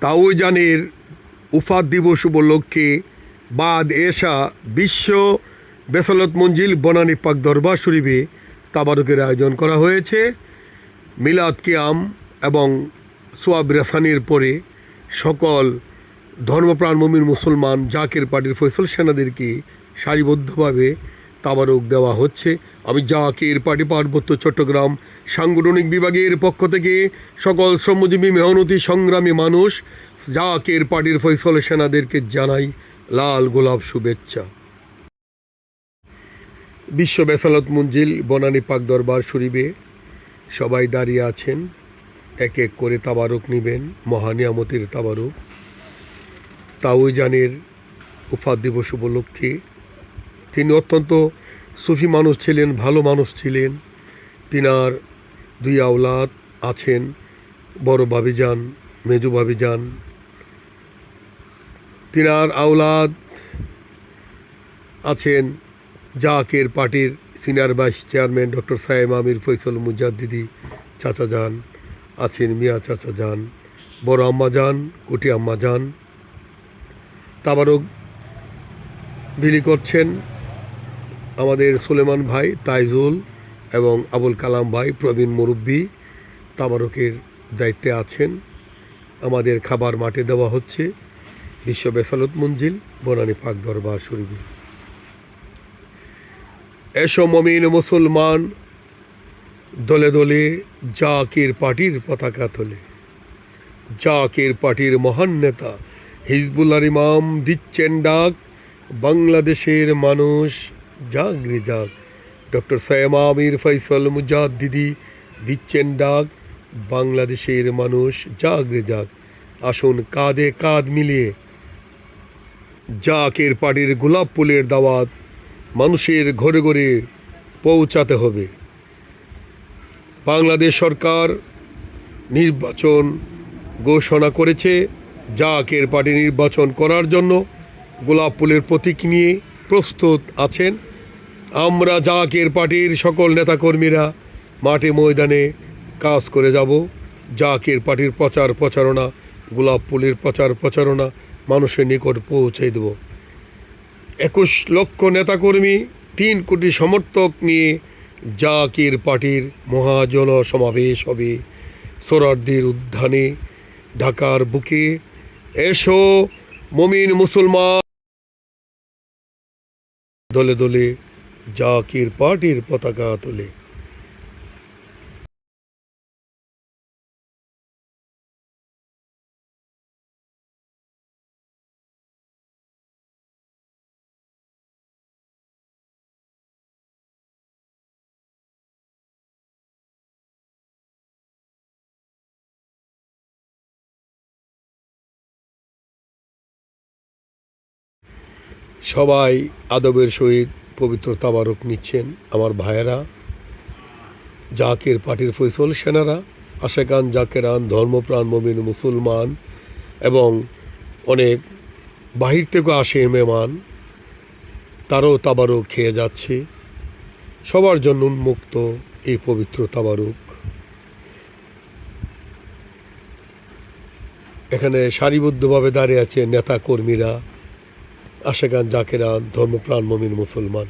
তাওজানের উফাত দিবস উপলক্ষে বাদ এশা বিশ্ব বেসালত মঞ্জিল বনানী পাক দরবার শরীফে তাবারকের আয়োজন করা হয়েছে। মিলাদ কিয়াম এবং সোয়াব রেসানির পরে সকল ধর্মপ্রাণ মমিন মুসলমান জাকের পার্টির ফৈসল সেনাদেরকে সারিবদ্ধভাবে তাবারক দেওয়া হচ্ছে। আমি জাকের পার্টি পার্বত্য চট্টগ্রাম সাংগঠনিক বিভাগের পক্ষ থেকে সকল শ্রমজীবী মেহনতি সংগ্রামী মানুষ জাকের পার্টির ফয়সল সেনাদেরকে জানাই লাল গোলাপ শুভেচ্ছা। বিশ্ব বেসালত মঞ্জিল, বনানী পাক দরবার শরীফে সবাই দাঁড়িয়ে আছেন। এক এক করে তাবারক নেবেন মহানিয়ামতের তাবারক। তাওজানের উফাত দিবস উপলক্ষে তিনি অত্যন্ত সুফি মানুষ ছিলেন, ভালো মানুষ ছিলেন। তিনার দুই আওলাদ আছেন, বড় ভাবিজান, মেজু ভাবিজান। তিনার আওলাদ আছেন জাকের পার্টির সিনিয়র ভাইস চেয়ারম্যান ডক্টর সাহেব আমির ফৈসল মুজাদ্দিদি চাচা যান আছেন মিয়া চাচা যান বড় আম্মা যান কুটি আম্মা যান তাবারক বিলি করছেন। আমাদের সুলেমান ভাই, তাইজুল এবং আবুল কালাম ভাই, প্রবীণ মুরব্বী তাবারকের দায়িত্বে আছেন। আমাদের খাবার মাঠে দেওয়া হচ্ছে বিশ্ব বেসালত মঞ্জিল, বনানী পাক দরবার শরীফে। এসো মমিন মুসলমান, দলে দলে জাকির পার্টির পতাকা তোলে। জাকির পার্টির মহান নেতা হিজবুল্লার ইমাম দিচ্ছেন ডাক, বাংলাদেশের মানুষ জাগরে জাগ। ডক্টর সায়েম আমির ফৈসল মুজাদ্দিদি দিচ্ছেন ডাক। বাংলাদেশের মানুষ জাগরে জাগ। আসুন কাঁধে কাঁধ মিলিয়ে জাকের পার্টির গোলাপ ফুলের দাওয়াত মানুষের ঘরে ঘরে পৌঁছাতে হবে। বাংলাদেশ সরকার নির্বাচন ঘোষণা করেছে। জাকের পার্টি নির্বাচন করার জন্য গোলাপ ফুলের প্রতীক নিয়ে প্রস্তুত আছেন আমরা জাকের পার্টির সকল নেতাকর্মীরা মাঠে ময়দানে কাজ করে যাব। জাকের পার্টির প্রচার প্রচারণা, গোলাপ ফুলের প্রচার প্রচারণা মানুষের নিকট পৌঁছে দেব। একুশ লক্ষ নেতাকর্মী, তিন কোটি সমর্থক নিয়ে জাকির পার্টির মহাজন সমাবেশ হবে। সোরারদের উদ্যানে, ঢাকার বুকে। এসো মমিন মুসলমান। দলে দলে জাকির পার্টির পতাকা তোলে। সবাই আদবের সহিত পবিত্র তাবারক নিচ্ছেন আমার ভাইয়েরা, জাকের পার্টির ফৈসল সেনারা, আশেকান জাকেরান, ধর্মপ্রাণ মমিন মুসলমান এবং অনেক বাহির থেকে আসে মেহমান, তারও তাবারক খেয়ে যাচ্ছে। সবার জন্য উন্মুক্ত এই পবিত্র তাবারক। এখানে সারিবদ্ধভাবে দাঁড়িয়ে আছে নেতা কর্মীরা আশেকান জাকেরান ধর্মপ্রাণ মমিন মুসলমান।